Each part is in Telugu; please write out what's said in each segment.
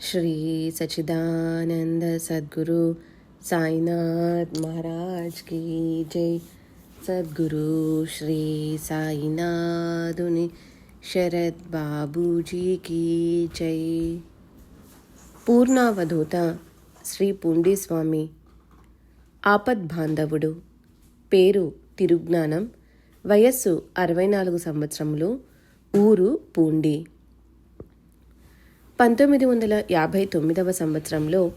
శ్రీ సచిదానంద సద్గురు సాయినాథ్ మహారాజ్ కీ జై సద్గురు శ్రీ సాయినాథుని శరత్ బాబూజీ కీ జై పూర్ణావధూత శ్రీ పుండి స్వామి ఆపద్ బాంధవుడు పేరు తిరుజ్ఞానం వయస్సు అరవై నాలుగు సంవత్సరములు ఊరు పూండి పంతొమ్మిది వందల యాభై తొమ్మిదవ సంవత్సరంలో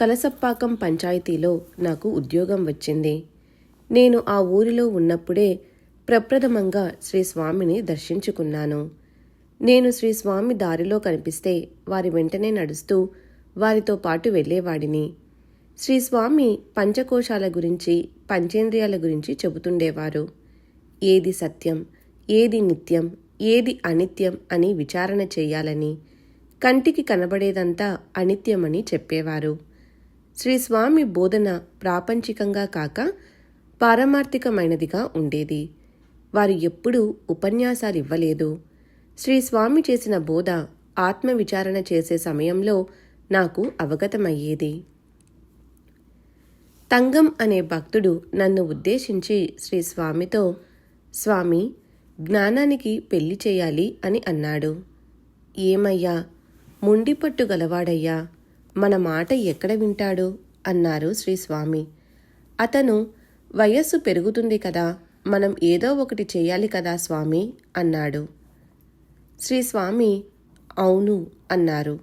కలసప్పాకం పంచాయతీలో నాకు ఉద్యోగం వచ్చింది. నేను ఆ ఊరిలో ఉన్నప్పుడే ప్రప్రథమంగా శ్రీ స్వామిని దర్శించుకున్నాను. నేను శ్రీ స్వామి దారిలో కనిపిస్తే వారి వెంటనే నడుస్తూ వారితో పాటు వెళ్ళేవాడిని. శ్రీ స్వామి పంచకోశాల గురించి పంచేంద్రియాల గురించి చెబుతుండేవారు. ఏది సత్యం ఏది నిత్యం ఏది అనిత్యం అని విచారణ చేయాలని కంటికి కనబడేదంతా అనిత్యమని చెప్పేవారు. శ్రీ స్వామి బోధన ప్రాపంచికంగా కాక పారమార్థికమైనదిగా ఉండేది. వారు ఎప్పుడూ ఉపన్యాసాలు ఇవ్వలేదు శ్రీ స్వామి చేసిన బోధ ఆత్మ విచారణ చేసే సమయంలో నాకు అవగతమయ్యేది. తంగం అనే భక్తుడు నన్ను ఉద్దేశించి శ్రీ స్వామితో స్వామి జ్ఞానానికి పెళ్ళి చేయాలి అని అన్నాడు. ఏమయ్యా ముండిపట్టు గలవాడయ్యా మన మాట ఎక్కడ వింటాడు? అన్నారు శ్రీస్వామి. అతను వయస్సు పెరుగుతుంది కదా మనం ఏదో ఒకటి చేయాలి కదా స్వామి అన్నాడు. శ్రీ స్వామి అవును అన్నారు.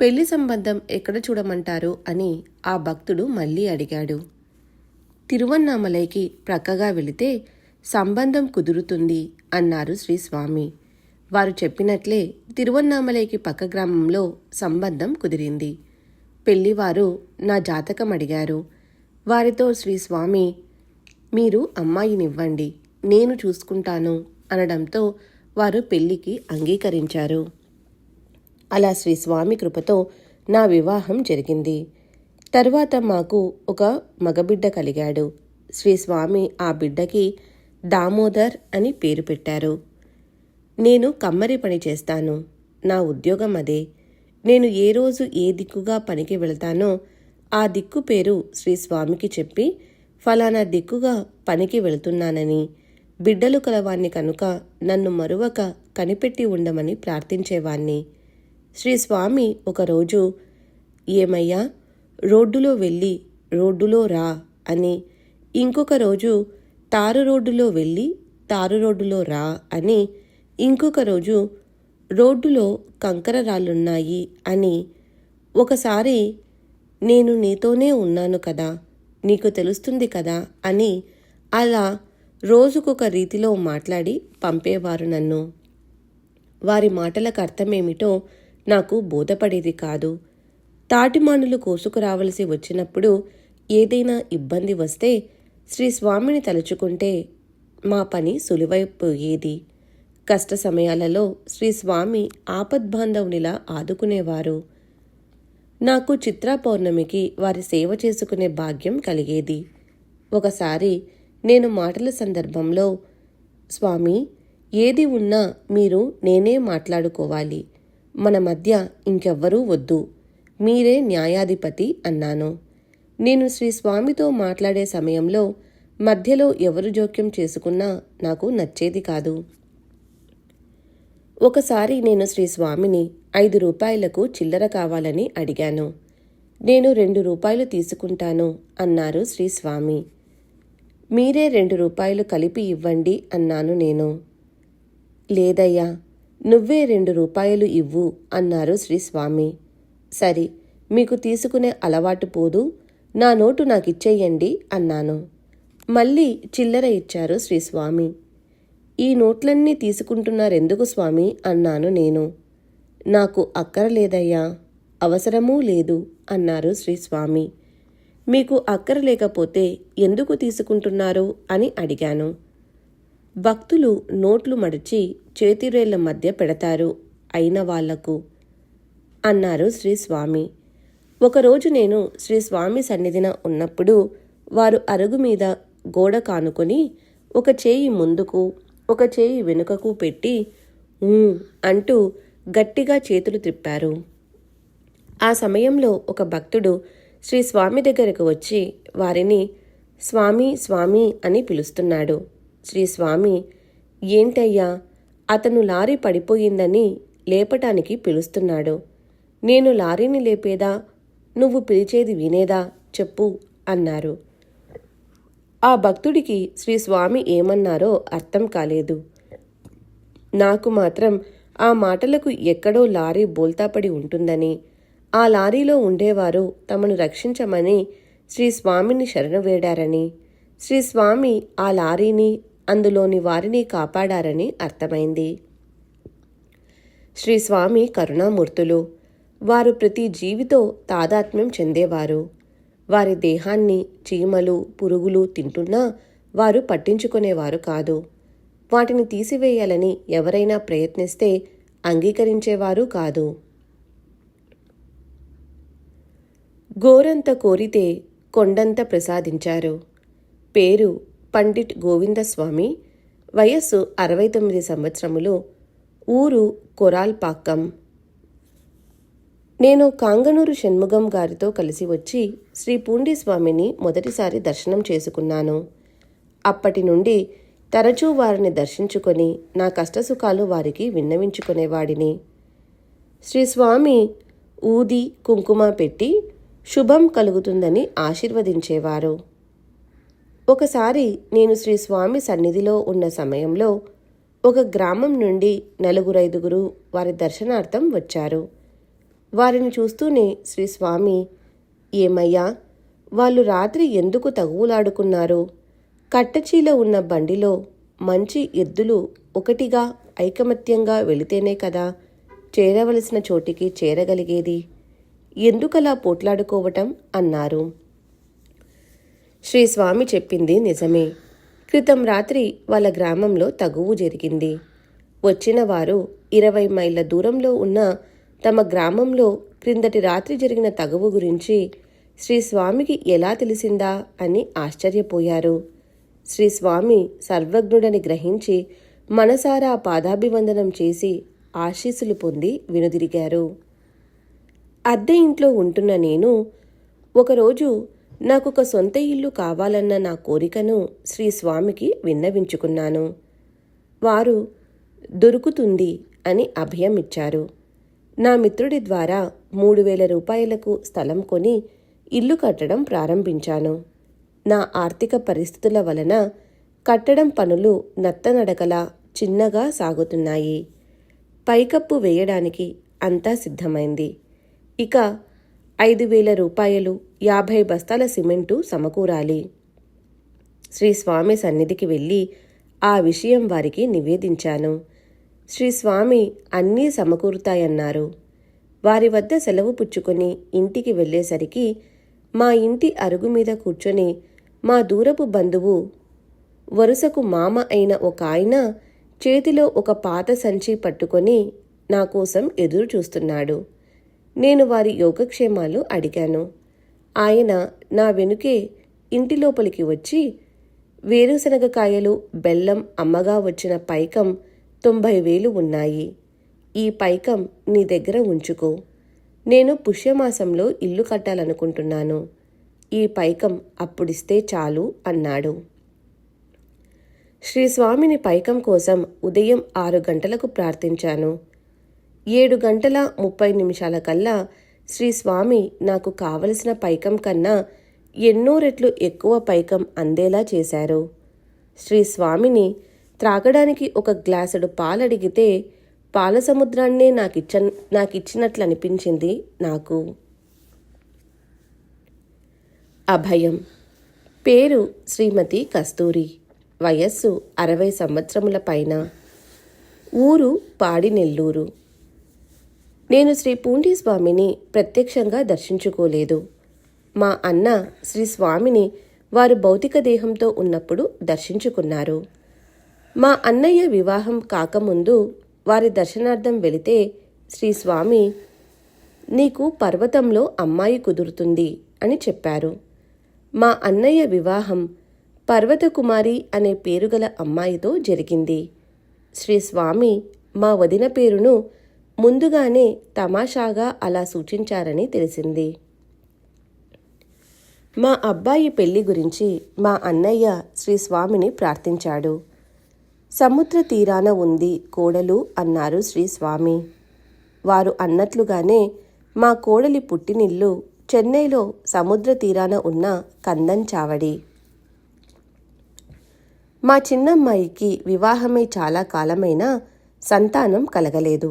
పెళ్ళి సంబంధం ఎక్కడ చూడమంటారు? అని ఆ భక్తుడు మళ్ళీ అడిగాడు. తిరువన్నామలైకి ప్రక్కగా వెళితే సంబంధం కుదురుతుంది అన్నారు శ్రీస్వామి. వారు చెప్పినట్లే తిరువన్నామలైకి పక్క గ్రామంలో సంబంధం కుదిరింది. పెళ్ళివారు నా జాతకం అడిగారు. వారితో శ్రీ స్వామి మీరు అమ్మాయినివ్వండి నేను చూసుకుంటాను అనడంతో వారు పెళ్ళికి అంగీకరించారు. అలా శ్రీ స్వామి కృపతో నా వివాహం జరిగింది. తర్వాత మాకు ఒక మగబిడ్డ కలిగాడు. శ్రీ స్వామి ఆ బిడ్డకి దామోదర్ అని పేరు పెట్టారు. నేను కమ్మరి పని చేస్తాను. నా ఉద్యోగం అదే. నేను ఏ రోజు ఏ దిక్కుగా పనికి వెళ్తానో ఆ దిక్కు పేరు శ్రీ స్వామికి చెప్పి ఫలానా దిక్కుగా పనికి వెళుతున్నానని. బిడ్డలు కలవాణ్ణి కనుక నన్ను మరువక కనిపెట్టి ఉండమని ప్రార్థించేవాణ్ణి. శ్రీ స్వామి ఒకరోజు ఏమయ్యా రోడ్డులో వెళ్ళి రోడ్డులో రా అని ఇంకొక రోజు తారు రోడ్డులో వెళ్ళి తారు రోడ్డులో రా అని ఇంకొక రోజు రోడ్డులో కంకర రాళ్ళున్నాయి అని ఒకసారి నేను నీతోనే ఉన్నాను కదా నీకు తెలుస్తుంది కదా అని అలా రోజుకొక రీతిలో మాట్లాడి పంపేవారు నన్ను. వారి మాటలకు అర్థమేమిటో నాకు బోధపడేది కాదు. తాటిమానులు కోసుకురావలసి వచ్చినప్పుడు ఏదైనా ఇబ్బంది వస్తే శ్రీ స్వామిని తలుచుకుంటే మా పని సులువైపోయేది. కష్ట సమయాలలో శ్రీ స్వామి ఆపద్బాంధవునిలా ఆదుకునేవారు. నాకు చిత్రా పౌర్ణమికి వారి సేవ చేసుకునే భాగ్యం కలిగేది. ఒకసారి నేను మాటల సందర్భంలో స్వామి ఏది ఉన్నా మీరు నేనే మాట్లాడుకోవాలి. మన మధ్య ఇంకెవ్వరూ వద్దు. మీరే న్యాయాధిపతి అన్నాను. నేను శ్రీ స్వామితో మాట్లాడే సమయంలో మధ్యలో ఎవరు జోక్యం చేసుకున్నా నాకు నచ్చేది కాదు. ఒకసారి నేను శ్రీ స్వామిని ఐదు రూపాయలకు చిల్లర కావాలని అడిగాను. నేను రెండు రూపాయలు తీసుకుంటాను అన్నారు శ్రీ స్వామి. మీరే రెండు రూపాయలు కలిపి ఇవ్వండి అన్నాను నేను. లేదయ్యా నువ్వే రెండు రూపాయలు ఇవ్వు అన్నారు శ్రీ స్వామి. సరి మీకు తీసుకునే అలవాటు పోదు నా నోటు నాకిచ్చేయండి అన్నాను. మళ్ళీ చిల్లర ఇచ్చారు శ్రీ స్వామి. ఈ నోట్లన్నీ తీసుకుంటున్నారెందుకు స్వామి? అన్నాను నేను. నాకు అక్కరలేదయ్యా. అవసరమూ లేదు అన్నారు శ్రీస్వామి మీకు అక్కర లేకపోతే ఎందుకు తీసుకుంటున్నారు? అని అడిగాను. భక్తులు నోట్లు మడిచి చేతిరేళ్ళ మధ్య పెడతారు అయిన వాళ్ళకు అన్నారు శ్రీస్వామి ఒకరోజు నేను శ్రీ స్వామి సన్నిధిన ఉన్నప్పుడు వారు అరుగు మీద గోడ కానుకొని ఒక చేయి ముందుకు ఒక చేయి వెనుకకు పెట్టి అంటూ గట్టిగా చేతులు త్రిప్పారు ఆ సమయంలో ఒక భక్తుడు శ్రీ స్వామి దగ్గరకు వచ్చి వారిని స్వామి స్వామి అని పిలుస్తున్నాడు. శ్రీ స్వామి ఏంటయ్యా అతను లారీ పడిపోయిందని లేపటానికి పిలుస్తున్నాడు. నేను లారీని లేపేదా? నువ్వు పిలిచేది వినేదా? చెప్పు అన్నారు. ఆ భక్తుడికి శ్రీ స్వామి ఏమన్నారో అర్థం కాలేదు. నాకు మాత్రం ఆ మాటలకు ఎక్కడో లారీ బోల్తాపడి ఉంటుందని ఆ లారీలో ఉండేవారు తమను రక్షించమని శ్రీ స్వామిని శరణు వేడారని శ్రీ స్వామి ఆ లారీని అందులోని వారిని కాపాడారని అర్థమైంది. శ్రీ స్వామి కరుణామూర్తులు వారు ప్రతి జీవితో తాదాత్మ్యం చెందేవారు. వారి దేహాన్ని చీమలు పురుగులు తింటున్నా వారు పట్టించుకునేవారు కాదు. వాటిని తీసివేయాలని ఎవరైనా ప్రయత్నిస్తే అంగీకరించేవారు కాదు. గోరంత కోరితే కొండంత ప్రసాదించారు. పేరు పండిట్ గోవిందస్వామి. వయస్సు అరవై తొమ్మిది సంవత్సరములు. ఊరు కొరాల్పాక్కం నేను కాంగనూరు షణ్ముగం గారితో కలిసి వచ్చి శ్రీ పూండిస్వామిని మొదటిసారి దర్శనం చేసుకున్నాను. అప్పటి నుండి తరచూ వారిని దర్శించుకొని నా కష్టసుఖాలు వారికి విన్నవించుకునేవాడిని. శ్రీ స్వామి ఊది కుంకుమ పెట్టి శుభం కలుగుతుందని ఆశీర్వదించేవారు. ఒకసారి నేను శ్రీ స్వామి సన్నిధిలో ఉన్న సమయంలో ఒక గ్రామం నుండి నలుగురైదుగురు వారి దర్శనార్థం వచ్చారు. వారిని చూస్తూనే శ్రీ స్వామి ఏమయ్యా? వాళ్ళు రాత్రి ఎందుకు తగువులాడుకున్నారు? కట్టచీల ఉన్న బండిలో మంచి ఎద్దులు ఒకటిగా ఐకమత్యంగా వెళితేనే కదా చేరవలసిన చోటికి చేరగలిగేది? ఎందుకలా పోట్లాడుకోవటం? అన్నారు. శ్రీ స్వామి చెప్పింది నిజమే. క్రితం రాత్రి వాళ్ళ గ్రామంలో తగువు జరిగింది. వచ్చిన వారు ఇరవై మైళ్ళ దూరంలో ఉన్న తమ గ్రామంలో క్రిందటి రాత్రి జరిగిన తగువు గురించి శ్రీ స్వామికి ఎలా తెలిసిందా అని ఆశ్చర్యపోయారు. శ్రీ స్వామి సర్వజ్ఞుడని గ్రహించి మనసారా పాదాభివందనం చేసి ఆశీస్సులు పొంది వినుదిరిగారు. అద్దె ఇంట్లో ఉంటున్న నేను ఒకరోజు నాకు ఒక సొంత ఇల్లు కావాలన్న నా కోరికను శ్రీ స్వామికి విన్నవించుకున్నాను. వారు దొరుకుతుంది అని అభయం ఇచ్చారు నా మిత్రుడి ద్వారా మూడు వేల రూపాయలకు స్థలం కొని ఇల్లు కట్టడం ప్రారంభించాను. నా ఆర్థిక పరిస్థితుల వలన కట్టడం పనులు నత్తనడకలా చిన్నగా సాగుతున్నాయి. పైకప్పు వేయడానికి అంతా సిద్ధమైంది. ఇక ఐదు వేల రూపాయలు యాభై బస్తాల సిమెంటు సమకూరాలి. శ్రీ స్వామి సన్నిధికి వెళ్ళి ఆ విషయం వారికి నివేదించాను. శ్రీ స్వామి అన్నీ సమకూరుతాయన్నారు. వారి వద్ద సెలవు పుచ్చుకొని ఇంటికి వెళ్ళేసరికి మా ఇంటి అరుగు మీద కూర్చొని మా దూరపు బంధువు వరుసకు మామ అయిన ఒక ఆయన చేతిలో ఒక పాత సంచి పట్టుకొని నా కోసం ఎదురు చూస్తున్నాడు. నేను వారి యోగక్షేమాలు అడిగాను. ఆయన నా వెనుకే ఇంటి లోపలికి వచ్చి వేరుశనగకాయలు బెల్లం అమ్మగా వచ్చిన పైకం తొంభై వేలు ఉన్నాయి. ఈ పైకం నీ దగ్గర ఉంచుకో. నేను పుష్యమాసంలో ఇల్లు కట్టాలనుకుంటున్నాను. ఈ పైకం అప్పుడిస్తే చాలు అన్నాడు. శ్రీస్వామిని పైకం కోసం ఉదయం ఆరు గంటలకు ప్రార్థించాను. ఏడు గంటల ముప్పై నిమిషాల కల్లా శ్రీస్వామి నాకు కావలసిన పైకం కన్నా ఎన్నో రెట్లు ఎక్కువ పైకం అందేలా చేశారు. శ్రీ స్వామిని త్రాగడానికి ఒక గ్లాసుడు పాలడిగితే పాల సముద్రాన్నే నాకిచ్చ నాకిచ్చినట్లు అనిపించింది నాకు. అభయం. పేరు శ్రీమతి కస్తూరి. వయస్సు అరవై సంవత్సరముల పైన. ఊరు పాడినెల్లూరు. నేను శ్రీ పూండి స్వామిని ప్రత్యక్షంగా దర్శించుకోలేదు. మా అన్న శ్రీ స్వామిని వారు భౌతిక దేహంతో ఉన్నప్పుడు దర్శించుకున్నారు. మా అన్నయ్య వివాహం కాకముందు వారి దర్శనార్థం వెళితే శ్రీస్వామి నీకు పర్వతంలో అమ్మాయి కుదురుతుంది అని చెప్పారు. మా అన్నయ్య వివాహం పర్వతకుమారి అనే పేరుగల అమ్మాయితో జరిగింది. శ్రీ స్వామి మా వదిన పేరును ముందుగానే తమాషాగా అలా సూచించారని తెలిసింది. మా అబ్బాయి పెళ్ళి గురించి మా అన్నయ్య శ్రీస్వామిని ప్రార్థించాడు. సముద్ర తీరాన ఉంది కోడలు అన్నారు శ్రీ స్వామి వారు అన్నట్లుగానే మా కోడలి పుట్టినిల్లు చెన్నైలో సముద్ర తీరాన ఉన్న కందంచావడి మా చిన్నమ్మాయికి వివాహమై చాలా కాలమైనా సంతానం కలగలేదు.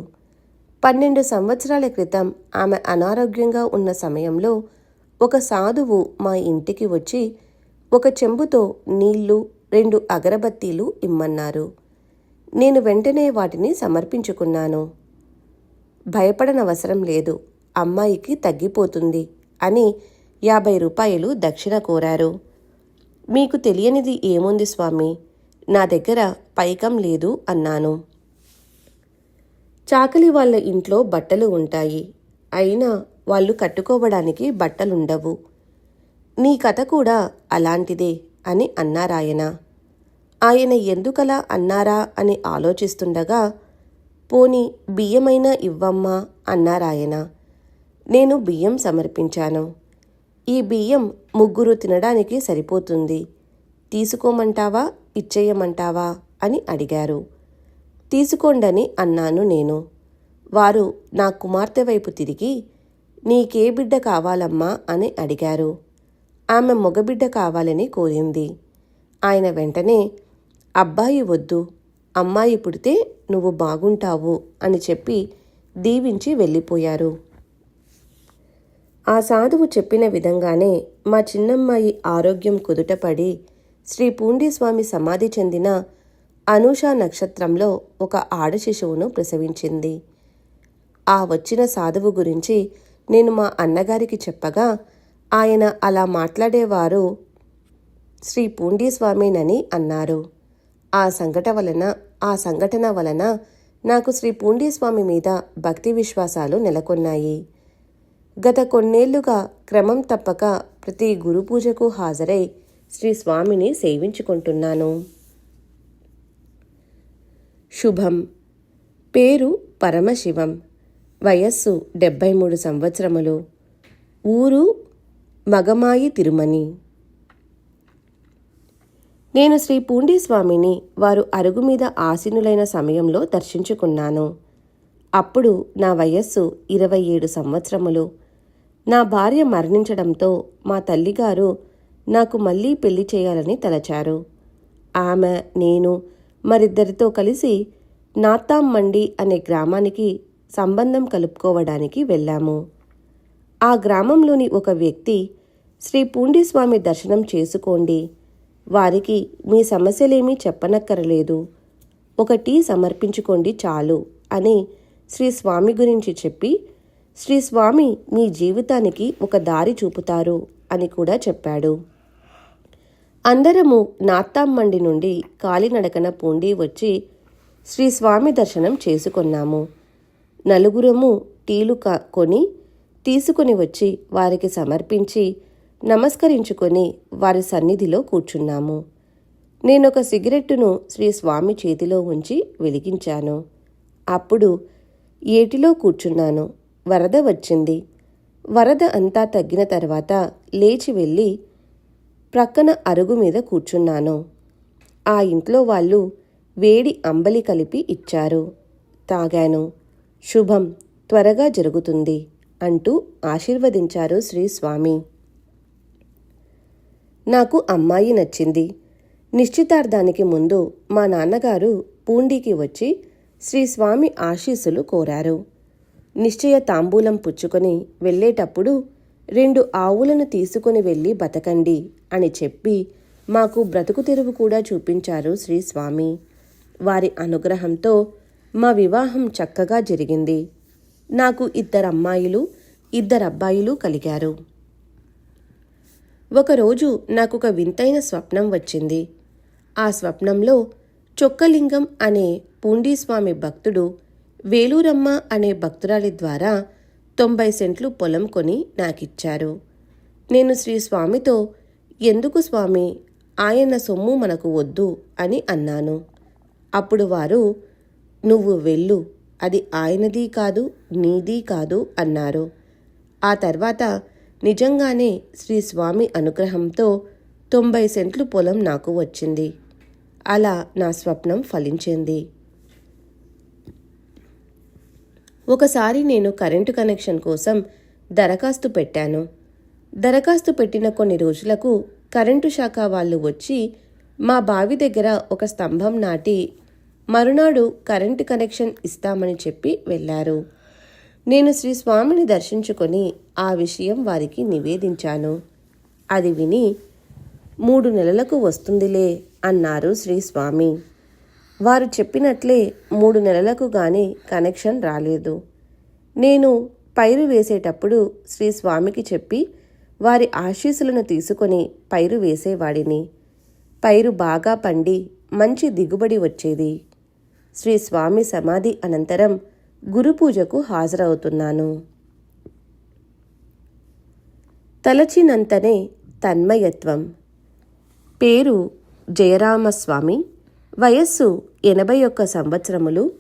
పన్నెండు సంవత్సరాల క్రితం ఆమె అనారోగ్యంగా ఉన్న సమయంలో ఒక సాధువు మా ఇంటికి వచ్చి ఒక చెంబుతో నీళ్ళు రెండు అగరబత్తీలు ఇమ్మన్నారు. నేను వెంటనే వాటిని సమర్పించుకున్నాను. భయపడనవసరం లేదు. అమ్మాయికి తగ్గిపోతుంది అని యాభై రూపాయలు దక్షిణ కోరారు. మీకు తెలియనిది ఏముంది స్వామి? నా దగ్గర పైకం లేదు అన్నాను. చాకలి వాళ్ళ ఇంట్లో బట్టలు ఉంటాయి. అయినా వాళ్ళు కట్టుకోవడానికి బట్టలుండవు. నీ కథ కూడా అలాంటిదే అని అన్నారాయన. ఆయన ఎందుకలా అన్నారా అని ఆలోచిస్తుండగా పోని బియ్యమైనా ఇవ్వమ్మా అన్నారాయన. నేను బియ్యం సమర్పించాను. ఈ బియ్యం ముగ్గురు తినడానికి సరిపోతుంది. తీసుకోమంటావా? ఇచ్చేయమంటావా? అని అడిగారు. తీసుకోండని అన్నాను నేను. వారు నా కుమార్తె వైపు తిరిగి నీకే బిడ్డ కావాలమ్మా అని అడిగారు. ఆమె మగబిడ్డ కావాలని కోరింది. ఆయన వెంటనే అబ్బాయి వద్దు అమ్మాయి పుడితే నువ్వు బాగుంటావు అని చెప్పి దీవించి వెళ్ళిపోయారు. ఆ సాధువు చెప్పిన విధంగానే మా చిన్నమ్మాయి ఆరోగ్యం కుదుటపడి శ్రీ పూండీస్వామి సమాధి చెందిన అనూష నక్షత్రంలో ఒక ఆడ శిశువును ప్రసవించింది. ఆ వచ్చిన సాధువు గురించి నేను మా అన్నగారికి చెప్పగా ఆయన అలా మాట్లాడేవారు శ్రీ పూండీస్వామేనని అన్నారు. ఆ సంఘట వలన ఆ సంఘటన వలన నాకు శ్రీ పూండీస్వామి మీద భక్తి విశ్వాసాలు నెలకొన్నాయి. గత కొన్నేళ్ళుగా క్రమం తప్పక ప్రతి గురు పూజకు హాజరై శ్రీ స్వామిని సేవించుకుంటున్నాను. శుభం. పేరు పరమశివం. వయస్సు డెబ్బై మూడు సంవత్సరములు. ఊరు మగమాయి తిరుమని. నేను శ్రీ పూండీస్వామిని వారు అరుగు మీద ఆసీనులైన సమయంలో దర్శించుకున్నాను. అప్పుడు నా వయస్సు ఇరవై ఏడు సంవత్సరములు. నా భార్య మరణించడంతో మా తల్లిగారు నాకు మళ్ళీ పెళ్ళి చేయాలని తలచారు. ఆమె నేను మరిద్దరితో కలిసి నాత్తాంమండి అనే గ్రామానికి సంబంధం కలుపుకోవడానికి వెళ్ళాము. ఆ గ్రామంలోని ఒక వ్యక్తి శ్రీ పూండిస్వామి దర్శనం చేసుకోండి వారికి మీ సమస్యలేమీ చెప్పనక్కరలేదు. ఒక టీ సమర్పించుకోండి చాలు అని శ్రీ స్వామి గురించి చెప్పి శ్రీ స్వామి మీ జీవితానికి ఒక దారి చూపుతారు అని కూడా చెప్పాడు. అందరము నాత్తామ్మండి నుండి కాలినడకన పూండి వచ్చి శ్రీ స్వామి దర్శనం చేసుకున్నాము. నలుగురము టీలు కొని తీసుకుని వచ్చి వారికి సమర్పించి నమస్కరించుకొని వారి సన్నిధిలో కూర్చున్నాము. నేనొక సిగరెట్టును శ్రీ స్వామి చేతిలో ఉంచి వెలిగించాను. అప్పుడు ఏటిలో కూర్చున్నాను. వరద వచ్చింది. వరద అంతా తగ్గిన తర్వాత లేచి వెళ్ళి ప్రక్కన అరుగు మీద కూర్చున్నాను. ఆ ఇంట్లో వాళ్ళు వేడి అంబలి కలిపి ఇచ్చారు. తాగాను. శుభం త్వరగా జరుగుతుంది అంటూ ఆశీర్వదించారు శ్రీ స్వామి. నాకు అమ్మాయి నచ్చింది. నిశ్చితార్థానికి ముందు మా నాన్నగారు పూండికి వచ్చి శ్రీస్వామి ఆశీస్సులు కోరారు. నిశ్చయ తాంబూలం పుచ్చుకొని వెళ్ళేటప్పుడు రెండు ఆవులను తీసుకుని వెళ్ళి బతకండి అని చెప్పి మాకు బ్రతుకు తెరువు కూడా చూపించారు శ్రీస్వామి వారి అనుగ్రహంతో మా వివాహం చక్కగా జరిగింది. నాకు ఇద్దరు అమ్మాయిలు ఇద్దరు అబ్బాయిలు కలిగారు. ఒకరోజు నాకు ఒక వింతైన స్వప్నం వచ్చింది. ఆ స్వప్నంలో చొక్కలింగం అనే పూండీస్వామి భక్తుడు వేలూరమ్మ అనే భక్తురాలి ద్వారా తొంభై సెంట్లు పొలం కొని నాకిచ్చారు. నేను శ్రీ స్వామితో ఎందుకు స్వామి? ఆయన సొమ్ము మనకు వద్దు అని అన్నాను. అప్పుడు వారు నువ్వు వెళ్ళు అది ఆయనది కాదు నీది కాదు అన్నారు. ఆ తర్వాత నిజంగానే శ్రీ స్వామి అనుగ్రహంతో తొంభై సెంట్లు పొలం నాకు వచ్చింది. అలా నా స్వప్నం ఫలించింది. ఒకసారి నేను కరెంటు కనెక్షన్ కోసం దరఖాస్తు పెట్టాను. దరఖాస్తు పెట్టిన కొన్ని రోజులకు కరెంటు శాఖ వాళ్ళు వచ్చి మా బావి దగ్గర ఒక స్తంభం నాటి మరునాడు కరెంటు కనెక్షన్ ఇస్తామని చెప్పి వెళ్ళారు. నేను శ్రీ స్వామిని దర్శించుకొని ఆ విషయం వారికి నివేదించాను. అది విని మూడు నెలలకు వస్తుందిలే అన్నారు శ్రీ స్వామి. వారు చెప్పినట్లే మూడు నెలలకు గాని కనెక్షన్ రాలేదు. నేను పైరు వేసేటప్పుడు శ్రీ స్వామికి చెప్పి వారి ఆశీస్సులను తీసుకొని పైరు వేసేవాడిని. పైరు బాగా పండి మంచి దిగుబడి వచ్చేది. శ్రీ స్వామి సమాధి అనంతరం గురు పూజకు హాజరవుతున్నాను. తలచినంతనే తన్మయత్వం. పేరు జయరామస్వామి. వయస్సు ఎనభై ఒక్క సంవత్సరములు.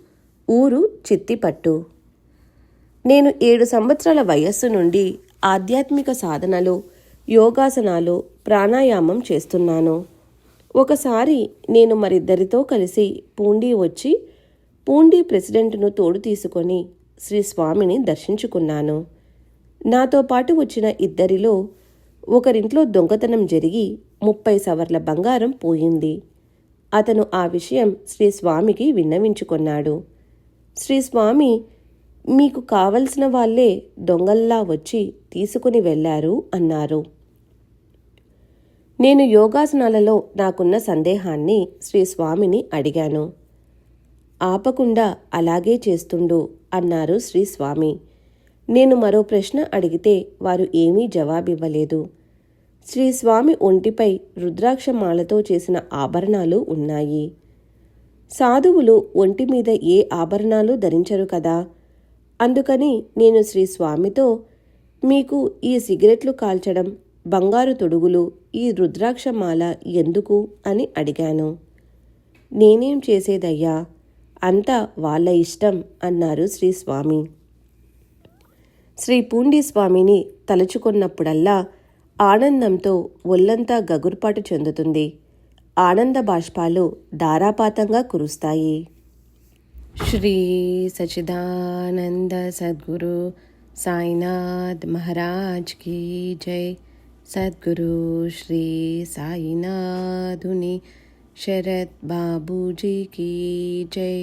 ఊరు చిత్తిపట్టు. నేను ఏడు సంవత్సరాల వయస్సు నుండి ఆధ్యాత్మిక సాధనలు యోగాసనాలు ప్రాణాయామం చేస్తున్నాను. ఒకసారి నేను మరిద్దరితో కలిసి పూండి వచ్చి పూండి ప్రెసిడెంట్ను తోడు తీసుకొని శ్రీ స్వామిని దర్శించుకున్నాను. నాతో పాటు వచ్చిన ఇద్దరిలో ఒకరింట్లో దొంగతనం జరిగి ముప్పై సవర్ల బంగారం పోయింది. అతను ఆ విషయం శ్రీ స్వామికి విన్నవించుకున్నాడు. శ్రీ స్వామి మీకు కావలసిన వాళ్ళే దొంగల్లా వచ్చి తీసుకుని వెళ్ళారు అన్నారు. నేను యోగాసనాలలో నాకున్న సందేహాన్ని శ్రీ స్వామిని అడిగాను. ఆపకుండా అలాగే చేస్తుండు అన్నారు శ్రీస్వామి. నేను మరో ప్రశ్న అడిగితే వారు ఏమీ జవాబివ్వలేదు. శ్రీ స్వామి ఒంటిపై రుద్రాక్షమాలతో చేసిన ఆభరణాలు ఉన్నాయి. సాధువులు ఒంటి మీద ఏ ఆభరణాలు ధరించరు కదా? అందుకని నేను శ్రీ స్వామితో మీకు ఈ సిగరెట్లు కాల్చడం బంగారు తొడుగులు ఈ రుద్రాక్షమాల ఎందుకు? అని అడిగాను. నేనేం చేసేదయ్యా? అంతా వాళ్ళ ఇష్టం అన్నారు శ్రీ స్వామి. శ్రీ పూండి స్వామిని తలుచుకున్నప్పుడల్లా ఆనందంతో ఒళ్ళంతా గగుర్పాటు చెందుతుంది. ఆనంద బాష్పాలు ధారాపాతంగా కురుస్తాయి. శ్రీ సచిదానంద సద్గురు సాయినాథ్ మహారాజ్ కీ జై. సద్గురు శ్రీ సాయినాథుని శరత్ బాబూజీ కీ జై